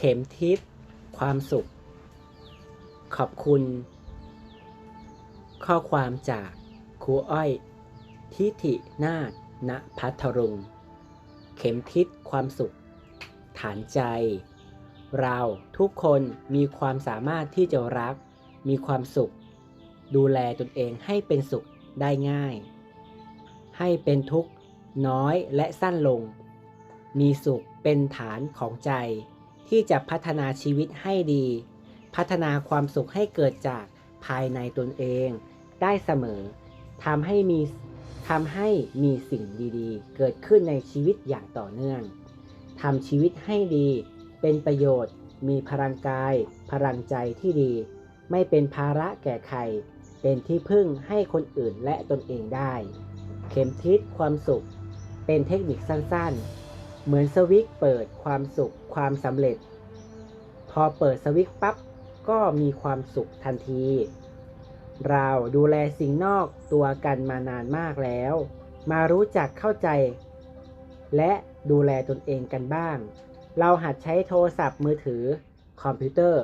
เข็มทิศความสุข ขอบคุณ ข้อความจากครูอ้อยทิฐินาถณพัทรุง เข็มทิศความสุข ฐานใจ เราทุกคนมีความสามารถที่จะรัก มีความสุข ดูแลตนเองให้เป็นสุขได้ง่าย ให้เป็นทุกข์น้อยและสั้นลง มีสุขเป็นฐานของใจ ที่จะพัฒนาชีวิตให้ดี พัฒนาความสุขให้เกิดจากภายในตนเอง ได้เสมอทำให้มีทำให้มีสิ่งดีๆ เกิดขึ้นในชีวิตอย่างต่อเนื่องทำชีวิตให้ดี เป็นประโยชน์ มีพลังกาย พลังใจที่ดี ไม่เป็นภาระแก่ใคร เป็นที่พึ่งให้คนอื่นและตนเองได้ เข็มทิศความสุข เป็นเทคนิคสั้นๆ เหมือนสวิตช์เปิดความสุขความสำเร็จ พอเปิดสวิตช์ปั๊บก็มีความสุขทันที เราดูแลสิ่งนอกตัวกันมานานมากแล้ว มารู้จักเข้าใจ และดูแลตนเองกันบ้าง เราหัดใช้โทรศัพท์มือถือ คอมพิวเตอร์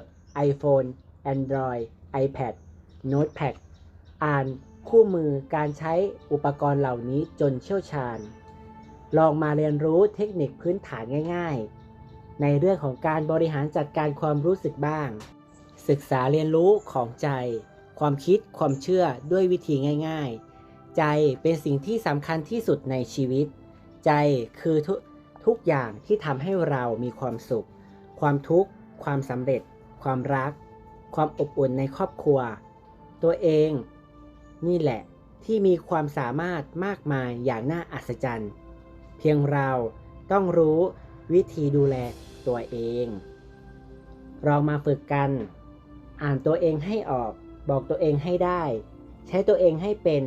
iPhone Android iPad Notepad อ่านคู่มือการใช้อุปกรณ์เหล่านี้จนเชี่ยวชาญ ลองมาเรียนรู้เทคนิคพื้นฐานง่าย ๆ ในเรื่องของการบริหารจัดการความรู้สึกบ้าง ศึกษาเรียนรู้ของใจ ความคิดความเชื่อด้วยวิธีง่าย ๆ ใจเป็นสิ่งที่สำคัญที่สุดในชีวิต ใจคือทุกทุกอย่างที่ทำให้เรามีความสุข ความทุกข์ ความสำเร็จ ความรัก ความอบอุ่นในครอบครัว ตัวเอง นี่แหละที่มีความสามารถมากมายอย่างน่าอัศจรรย์ เพียงเราต้องรู้วิธีดูแลตัวเอง เรามาฝึกกัน อ่านตัวเองให้ออก บอกตัวเองให้ได้ ใช้ตัวเองให้เป็น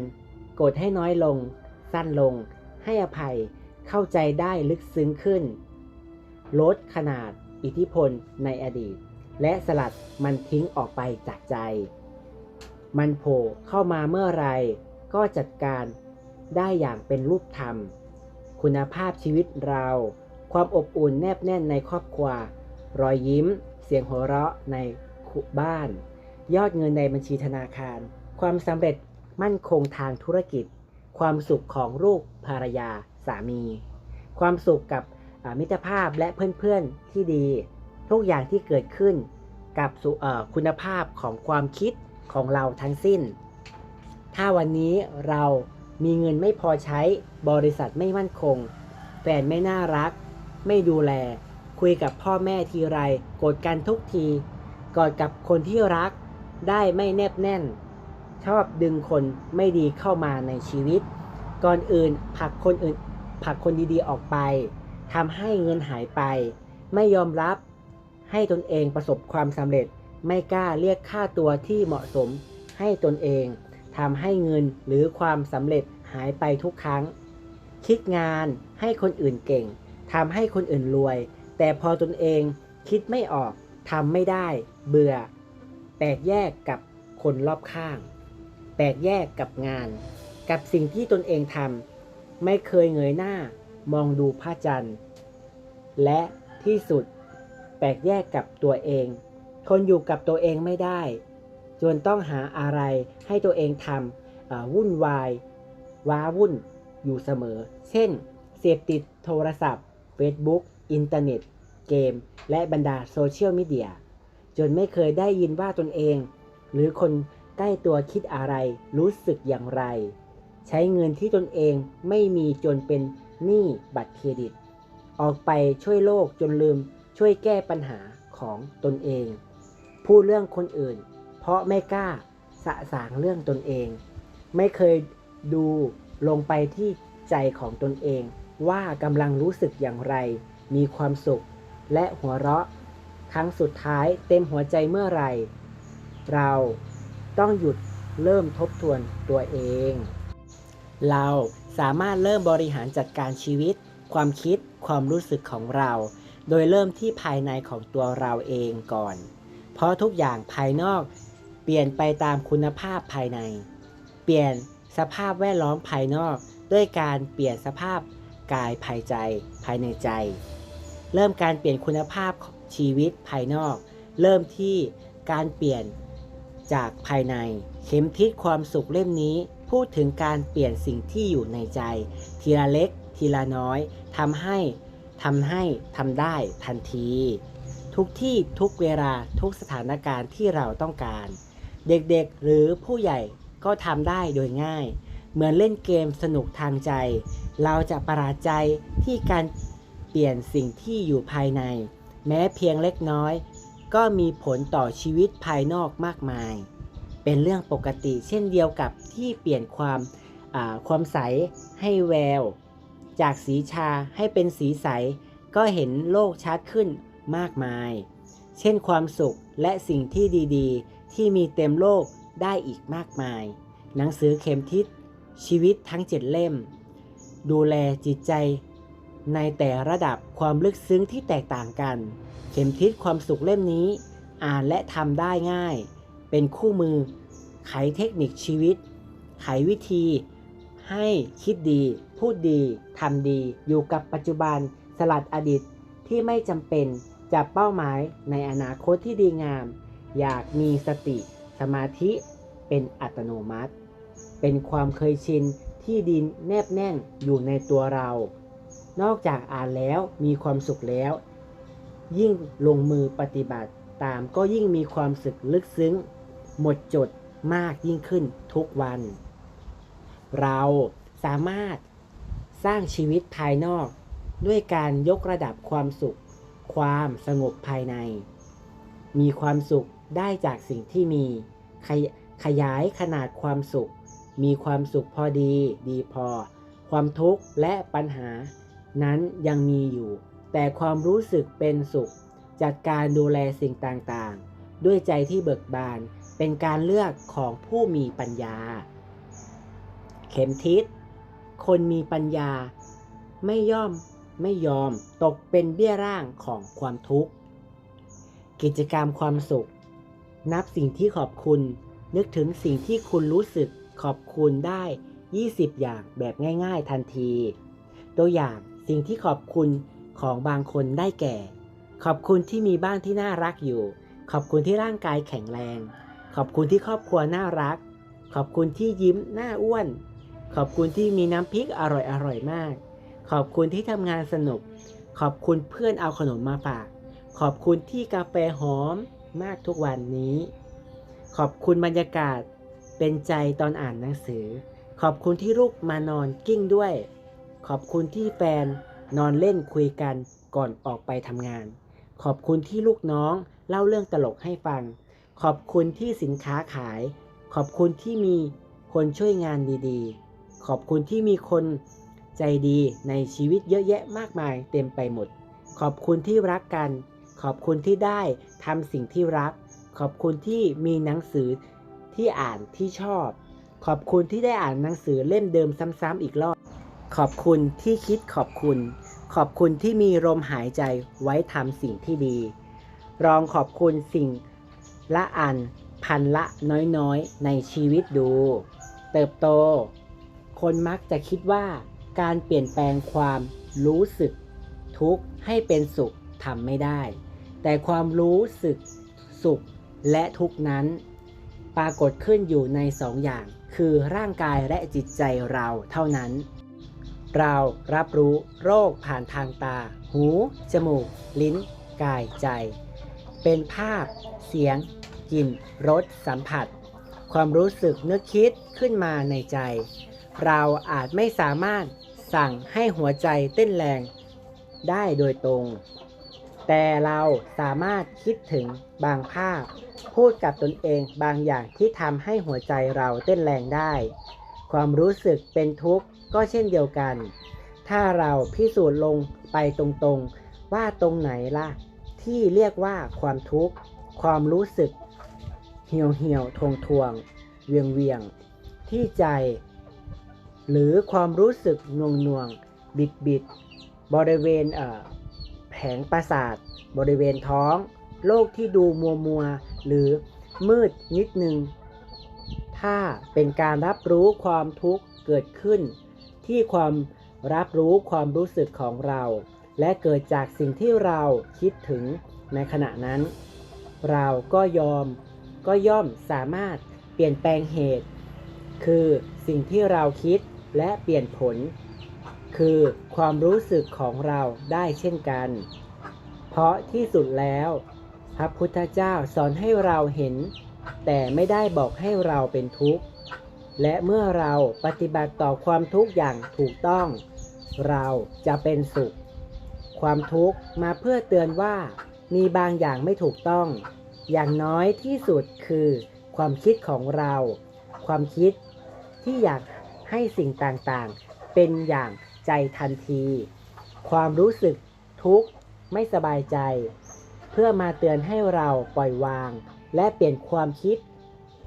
กดให้น้อยลง สั้นลง ให้อภัยเข้าใจได้ลึกซึ้งขึ้น ลดขนาดอิทธิพลในอดีต และสลัดมันทิ้งออกไปจากใจ มันโผล่เข้ามาเมื่อไหรก็จัดการได้อย่างเป็นรูปธรรม คุณภาพชีวิตเรา ความอบอุ่นแนบแน่นในครอบครัว รอยยิ้ม เสียงหัวเราะในบ้าน ยอดเงินในบัญชีธนาคาร ความสำเร็จมั่นคงทางธุรกิจ ความสุขของลูกภรรยาสามี ความสุขกับมิตรภาพและเพื่อนๆที่ดี ทุกอย่างที่เกิดขึ้นกับคุณภาพของความคิดของเราทั้งสิ้น ถ้าวันนี้เรา มีเงินไม่พอใช้ บริษัทไม่มั่นคง แฟนไม่น่ารัก ไม่ดูแล คุยกับพ่อแม่ทีไรโกรธกันทุกที กอดกับคนที่รัก ได้ไม่แนบแน่น ชอบดึงคนไม่ดีเข้ามาในชีวิต ก่อนอื่นผลักคนอื่นผลักคนดีๆออกไปทำให้เงินหายไป ไม่ยอมรับ ให้ตนเองประสบความสำเร็จ ไม่กล้าเรียกค่าตัวที่เหมาะสมให้ตนเอง ทำให้เงินหรือความสำเร็จหายไปทุกครั้ง คิดงานให้คนอื่นเก่งทำให้คนอื่นรวย แต่พอตนเองคิดไม่ออกทำไม่ได้ เบื่อ แตกแยกกับคนรอบข้าง แตกแยกกับงาน กับสิ่งที่ตนเองทำไม่เคยเงยหน้ามองดูพระจันทร์ และที่สุด แตกแยกกับตัวเอง ทนอยู่กับตัวเองไม่ได้ จนต้องหาอะไรให้ตัวเองทำวุ่นวาย ว้าวุ่นอยู่เสมอ เช่น เสพติดโทรศัพท์ Facebook อินเทอร์เน็ต เกม และบรรดาโซเชียลมีเดีย จนไม่เคยได้ยินว่าตนเอง หรือคนใกล้ตัวคิดอะไร รู้สึกอย่างไร ใช้เงินที่ตนเองไม่มีจนเป็นหนี้บัตรเครดิต ออกไปช่วยโลกจนลืมช่วยแก้ปัญหาของตนเอง พูดเรื่องคนอื่น ราะไม่กล้าสะสางเรื่องตนเอง ไม่เคยดูลงไปที่ใจของตนเอง ว่ากำลังรู้สึกอย่างไร มีความสุข และหัวเราะ ครั้งสุดท้ายเต็มหัวใจเมื่อไหรเราต้องหยุดเริ่มทบทวนตัวเอง เราสามารถเริ่มบริหารจัดการชีวิต ความคิด ความรู้สึกของเรา โดยเริ่มที่ภายในของตัวเราเองก่อน เพราะทุกอย่างภายนอก เปลี่ยนไปตามคุณภาพภายใน เปลี่ยนสภาพแวดล้อมภายนอก ด้วยการเปลี่ยนสภาพกายภายใจ ภายในใจ เริ่มการเปลี่ยนคุณภาพชีวิตภายนอก เริ่มที่การเปลี่ยนจากภายใน เข็มทิศความสุขเล่มนี้ พูดถึงการเปลี่ยนสิ่งที่อยู่ในใจ ทีละเล็ก ทีละน้อยทำให้ทำให้ทำได้ทันที ทุกที่ทุกเวลาทุกสถานการณ์ที่เราต้องการ เด็กๆหรือผู้ใหญ่ก็ทำได้โดยง่าย เหมือนเล่นเกมสนุกทางใจ เราจะประหลาดใจที่การเปลี่ยนสิ่งที่อยู่ภายใน แม้เพียงเล็กน้อย ก็มีผลต่อชีวิตภายนอกมากมาย เป็นเรื่องปกติเช่นเดียวกับที่เปลี่ยนความความใสให้แวว จากสีชาให้เป็นสีใส ก็เห็นโลกชัดขึ้นมากมาย เช่นความสุขและสิ่งที่ดี ๆ ที่มีเต็มโลกได้อีกมากมาย หนังสือเข็มทิศชีวิตทั้งเจ็ดเล่ม ดูแลจิตใจ ในแต่ระดับความลึกซึ้งที่แตกต่างกัน เข็มทิศความสุขเล่มนี้ อ่านและทำได้ง่าย เป็นคู่มือ ไขเทคนิคชีวิต ไขวิธี ให้คิดดี พูดดีทำดี อยู่กับปัจจุบันสลัดอดีตที่ไม่จำเป็นจับเป้าหมายในอนาคตที่ดีงาม อยากมีสติสมาธิเป็นอัตโนมัติ เป็นความเคยชินที่ดินแนบแน่นอยู่ในตัวเรา นอกจากอ่านแล้วมีความสุขแล้ว ยิ่งลงมือปฏิบัติตามก็ยิ่งมีความสึกลึกซึ้ง หมดจดมากยิ่งขึ้นทุกวัน เราสามารถสร้างชีวิตภายนอก ด้วยการยกระดับความสุข ความสงบภายใน มีความสุข ได้จากสิ่งที่มีขยขยายขนาดความสุข มีความสุขพอดีดีพอ ความทุกข์และปัญหา นั้นยังมีอยู่ แต่ความรู้สึกเป็นสุขจัดการดูแลสิ่งต่างๆ ด้วยใจที่เบิกบานเป็นการเลือกของผู้มีปัญญา เข็มทิศคนมีปัญญา ไม่ย่อมไม่ยอมตกเป็นเบี้ยร่างของความทุกข์ กิจกรรมความสุข นับสิ่งที่ขอบคุณ นึกถึงสิ่งที่คุณรู้สึกขอบคุณได้ 20 อย่างแบบง่ายๆทันที ตัวอย่างสิ่งที่ขอบคุณของบางคนได้แก่ ขอบคุณที่มีบ้านที่น่ารักอยู่ ขอบคุณที่ร่างกายแข็งแรง ขอบคุณที่ครอบครัวน่ารัก ขอบคุณที่ยิ้มหน้าอ้วน ขอบคุณที่มีน้ำพริกอร่อยๆมาก ขอบคุณที่ทำงานสนุก ขอบคุณเพื่อนเอาขนมมาฝาก ขอบคุณที่กาแฟหอม มากทุกวันนี้ ขอบคุณบรรยากาศเป็นใจตอนอ่านหนังสือ ขอบคุณที่ลูกมานอนกิ้งด้วย ขอบคุณที่แฟนนอนเล่นคุยกันก่อนออกไปทำงาน ขอบคุณที่ลูกน้องเล่าเรื่องตลกให้ฟัง ขอบคุณที่สินค้าขาย ขอบคุณที่มีคนช่วยงานดีๆ ขอบคุณที่มีคนใจดีในชีวิตเยอะแยะมากมายเต็มไปหมด ขอบคุณที่รักกัน ขอบคุณที่ได้ทำสิ่งที่รัก ขอบคุณที่มีหนังสือที่อ่านที่ชอบ ขอบคุณที่ได้อ่านหนังสือเล่มเดิมซ้ำๆอีกรอบ ขอบคุณที่คิดขอบคุณ ขอบคุณที่มีลมหายใจไว้ทำสิ่งที่ดี ลองขอบคุณสิ่งละอันพันละน้อยๆ ในชีวิตดู เติบโต คนมักจะคิดว่าการเปลี่ยนแปลงความรู้สึก ทุกข์ให้เป็นสุขทำไม่ได้ แต่ความรู้สึกสุขและทุกนั้น ปรากฏขึ้นอยู่ในสองอย่าง คือร่างกายและจิตใจเราเท่านั้น เรารับรู้โรคผ่านทางตา หู จมูก ลิ้น กายใจ เป็นภาพ เสียง กลิ่น รส สัมผัส ความรู้สึกนึกคิดขึ้นมาในใจ เราอาจไม่สามารถสั่งให้หัวใจเต้นแรงได้โดยตรง แต่เราสามารถคิดถึงบางภาพ พูดกับตนเองบางอย่างที่ทำให้หัวใจเราเต้นแรงได้ ความรู้สึกเป็นทุกข์ก็เช่นเดียวกัน ถ้าเราพิสูจน์ลงไปตรงๆ ว่าตรงไหนล่ะ ที่เรียกว่าความทุกข์ ความรู้สึก เหี่ยวเหี่ยวทวงทวง เวียงเวียง ที่ใจ หรือความรู้สึกนวงนวงบิดบิดบริเวณเอ่อ แผงประสาทบริเวณท้อง โรคที่ดูมัวมัวหรือมืดนิดนึง ถ้าเป็นการรับรู้ความทุกข์เกิดขึ้น ที่ความรับรู้ความรู้สึกของเรา และเกิดจากสิ่งที่เราคิดถึงในขณะนั้น เราก็ยอมก็ย่อมสามารถเปลี่ยนแปลงเหตุ คือสิ่งที่เราคิดและเปลี่ยนผล คือความรู้สึกของเราได้เช่นกัน เพราะที่สุดแล้ว พระพุทธเจ้าสอนให้เราเห็น แต่ไม่ได้บอกให้เราเป็นทุกข์ และเมื่อเราปฏิบัติต่อความทุกข์อย่างถูกต้อง เราจะเป็นสุข ความทุกข์มาเพื่อเตือนว่ามีบางอย่างไม่ถูกต้อง อย่างน้อยที่สุดคือ ความคิดของเรา ความคิดที่อยากให้สิ่งต่างๆ เป็นอย่าง ใจทันที ความรู้สึกทุกข์ไม่สบายใจ เพื่อมาเตือนให้เราปล่อยวาง และเปลี่ยนความคิด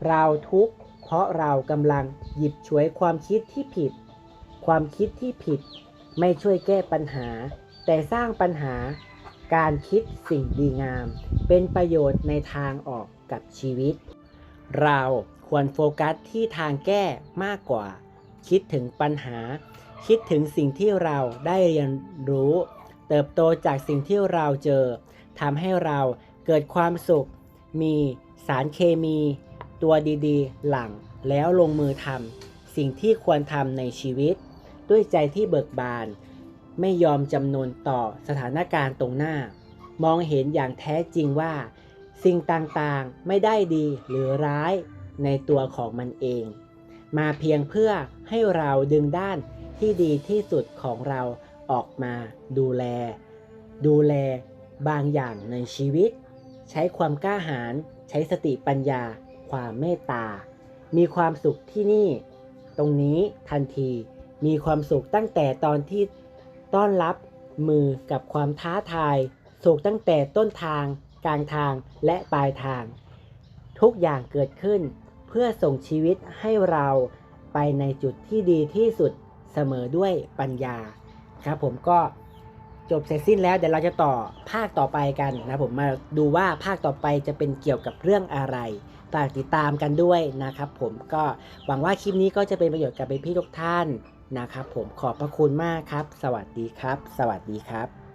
เราทุกข์เพราะเรากำลังหยิบฉวยความคิดที่ผิด ความคิดที่ผิด ไม่ช่วยแก้ปัญหา แต่สร้างปัญหา การคิดสิ่งดีงาม เป็นประโยชน์ในทางออกกับชีวิต เราควรโฟกัสที่ทางแก้มากกว่า คิดถึงปัญหา คิดถึงสิ่งที่เราได้เรียนรู้ เติบโตจากสิ่งที่เราเจอทำให้เราเกิดความสุข มีสารเคมี ตัวดีๆ หลังแล้วลงมือทำสิ่งที่ควรทำในชีวิต ด้วยใจที่เบิกบาน ไม่ยอมจำนนต่อสถานการณ์ตรงหน้า มองเห็นอย่างแท้จริงว่า สิ่งต่างๆไม่ได้ดีหรือร้ายในตัวของมันเอง มาเพียงเพื่อให้เราดึงด้าน ที่ดีที่สุดของเราออกมาดูแล ดูแลบางอย่างในชีวิต ใช้ความกล้าหาญใช้สติปัญญา ความเมตตา มีความสุขที่นี่ ตรงนี้ทันทีมีความสุขตั้งแต่ตอนที่ต้อนรับมือกับความท้าทาย สุขตั้งแต่ต้นทาง กลางทางและปลายทาง ทุกอย่างเกิดขึ้นเพื่อส่งชีวิตให้เราไปในจุดที่ดีที่สุด เสมอด้วยปัญญาครับผมก็จบเสร็จสิ้นแล้วเดี๋ยวเราจะต่อภาคต่อไปกันนะผมมาดูว่าภาคต่อไปจะเป็นเกี่ยวกับเรื่องอะไรฝากติดตามกันด้วยนะครับ ผมก็หวังว่าคลิปนี้ก็จะเป็นประโยชน์กับพี่ทุกท่านนะครับ ผมขอบพระคุณมากครับ สวัสดีครับ สวัสดีครับ